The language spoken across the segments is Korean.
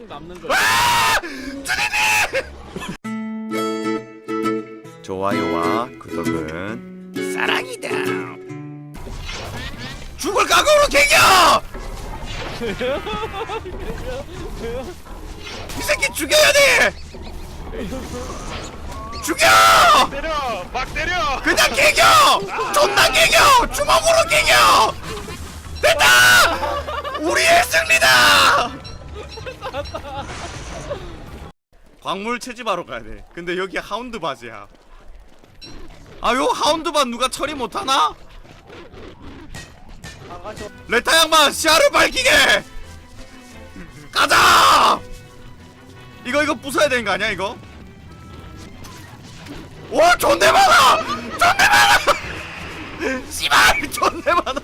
똥 남는 거. 좋아요와 구독은 사랑이다. 죽을 각오로 개겨! 이 새끼 죽여야 돼! 죽여! 때려! 막 때려! 그냥 개겨! 존나 개겨! 주먹으로 개겨! 됐다! 우리의 승리다! 광물 채집하러 가야 돼. 근데 여기 하운드 바지야. 아, 요 하운드 바 누가 처리 못하나? 레타 양반 시야를 밝히게! 가자! 이거 이거 부숴야 되는 거 아니야 이거? 와 존내 많아! 존내 많아! 씨발 존내 많아!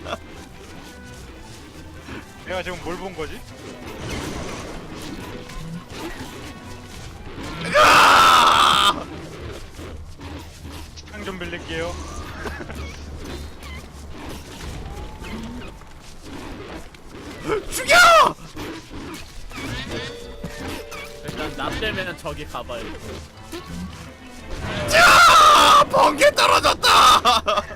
내가 지금 뭘 본 거지? 빌릴게요. 죽여! 일단 나 때문에 저기 가봐요. 자! 번개 떨어졌다!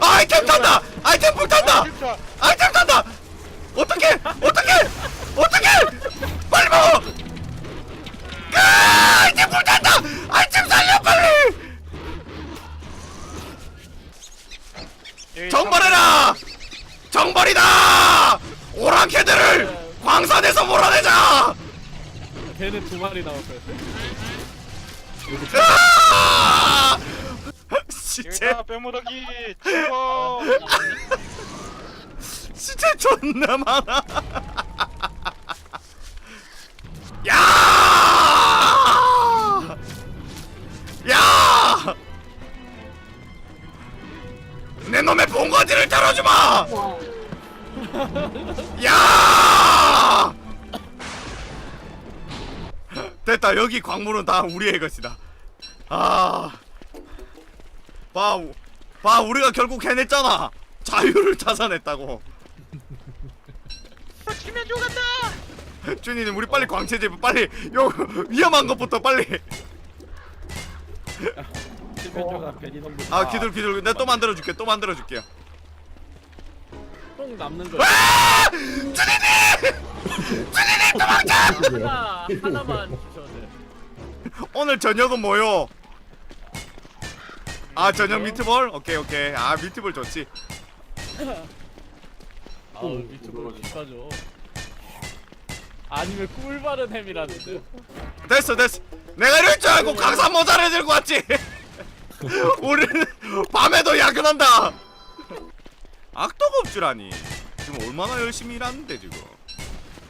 아이템 탄다! 아이템 불 탄다! 아이템 탄다! 어떻게? 어떻게? 어떻게? 빨리 먹어! 정벌해라! 정벌이다! 오랑캐들을 광산에서 몰아내자! 걔는 두 마리 나왔어요. 아! 시체 여기다 뼈무더기 찍어! 시체 존나 많아. 본거지를 다뤄주마! 야! 됐다 여기 광물은 다 우리의 것이다. 아, 봐, 봐 우리가 결국 해냈잖아. 자유를 찾아냈다고. 치면 죽었다! 준이님 우리 빨리 광채제 빨리 요 위험한 것부터 빨리. 넘부 아 기둘 기둘 내가 또 만들어 줄게 또 만들어 줄게요. 똥 남는 거. 아! 준이님! 준이님 도망쳐! 하나 하나만 주셔도 돼. 오늘 저녁은 뭐요? 아 저녁 미트볼? 오케이 오케이 아 미트볼 좋지. 아 밑으로 비싸죠. 아니면 꿀 바른 햄이라는데. 됐어 됐어 내가 이럴 줄 알고 강산 모자를 들고 왔지 우리는 밤에도 야근한다 악덕업주라니 지금 얼마나 열심히 일하는데 지금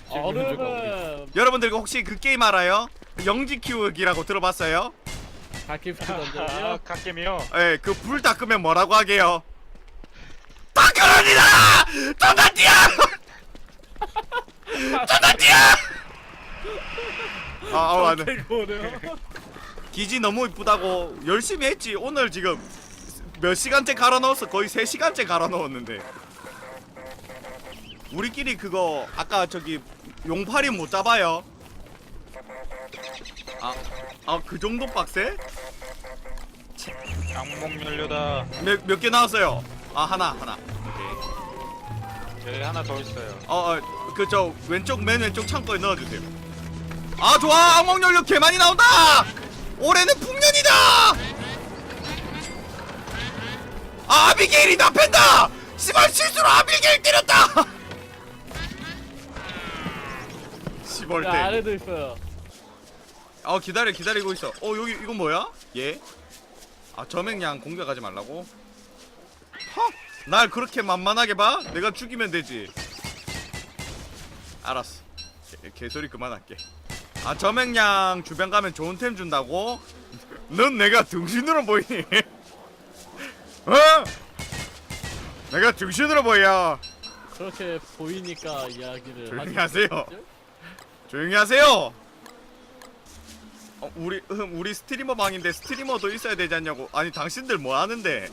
얼음은 여러분들 혹시 그 게임 알아요? 영지 키우기라고 들어봤어요? 가키프트 아, 던전이요. 갓겜이요. 예, 그불다 끄면 뭐라고 하게요? 다크론이다! 존나 뛰어! 존나 뛰어! 아, 아, 안 돼. 이거네요. 기지 너무 이쁘다고 열심히 했지 오늘 지금 몇 시간째 갈아 넣었어? 거의 3시간째 갈아 넣었는데. 우리끼리 그거 아까 저기 용팔이 못 잡아요. 아 아 그 정도 빡세? 악몽 연료다. 몇 몇 개 나왔어요? 아 하나 하나. 오케이. 여기 하나 더 있어요. 어그 저 왼쪽 맨 왼쪽 창고에 넣어 주세요. 아 좋아! 악몽 연료 개 많이 나온다! 올해는 풍년이다 아 아비게일이 나 팬다 씨발 실수로 아비게일 때렸다 야, 때. 아래도 있어요. 어 기다려 기다리고 있어. 어 여기 이건 뭐야? 얘? 아 저맹양 공격하지 말라고? 허? 날 그렇게 만만하게 봐? 내가 죽이면 되지. 알았어. 개, 개소리 그만할게. 아 저맹양 주변 가면 좋은 템 준다고? 넌 내가 등신으로 보이니? 어? 내가 등신으로 보여. 그렇게 보이니까 이야기를 조용히 하세요. 조용히 하세요. 어, 우리 음, 우리 스트리머 방인데 스트리머도 있어야 되지 않냐고. 아니 당신들 뭐 하는데?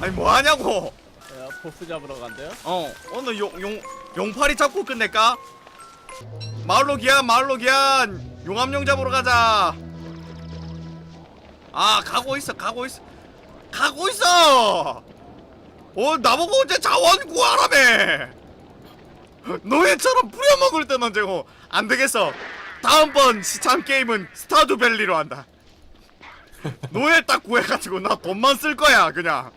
아니 뭐 하냐고. 야, 보스 잡으러 간대요? 어 오늘 용, 용, 용팔이 잡고 끝낼까? 마을로 기한 마을로 기한 용암용 잡으러 가자 아 가고 있어 가고 있어 가고 있어 어 나보고 언제 자원 구하라며 노예처럼 부려먹을 때만 되고 안되겠어 다음번 시참 게임은 스타듀밸리로 한다 노예 딱 구해가지고 나 돈만 쓸 거야 그냥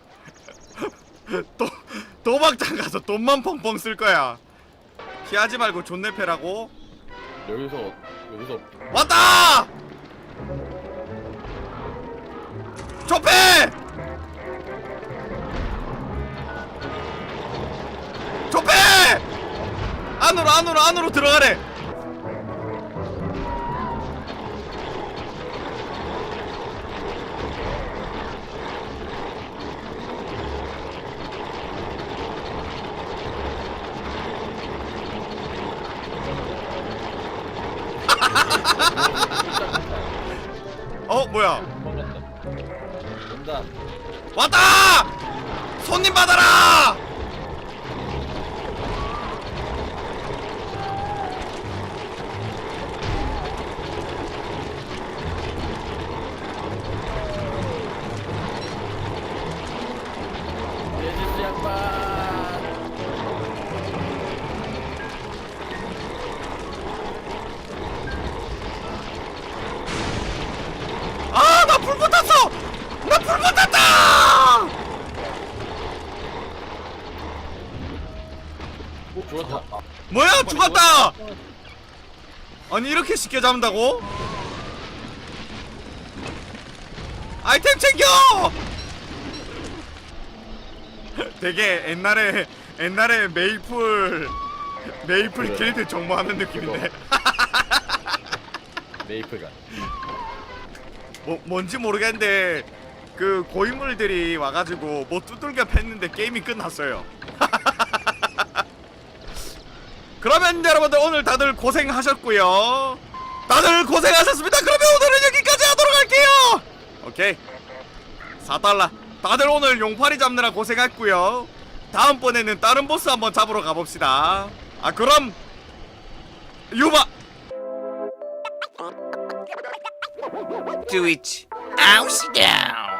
도, 도박장 가서 돈만 펑펑 쓸 거야. 피하지 말고 존내 패라고. 여기서 여기서 왔다! 조패! 안으로 안으로 안으로 들어가래. 어 뭐야? 온다. 왔다! 손님 받아라! 뭐야, 죽었다! 아니, 이렇게 쉽게 잡는다고? 아이템 챙겨! 되게 옛날에, 옛날에 메이플, 메이플 그래. 길드 정모하는 느낌인데. 메이플가. 뭐, 뭔지 모르겠는데 그 고인물들이 와가지고 뭐 두들겨 팼는데 게임이 끝났어요. 그러면 여러분들 오늘 다들 고생하셨고요. 다들 고생하셨습니다. 그러면 오늘은 여기까지 하도록 할게요. 오케이. 4달러. 다들 오늘 용팔이 잡느라 고생했고요. 다음번에는 다른 보스 한번 잡으러 가봅시다. 아 그럼 유바. Oust down.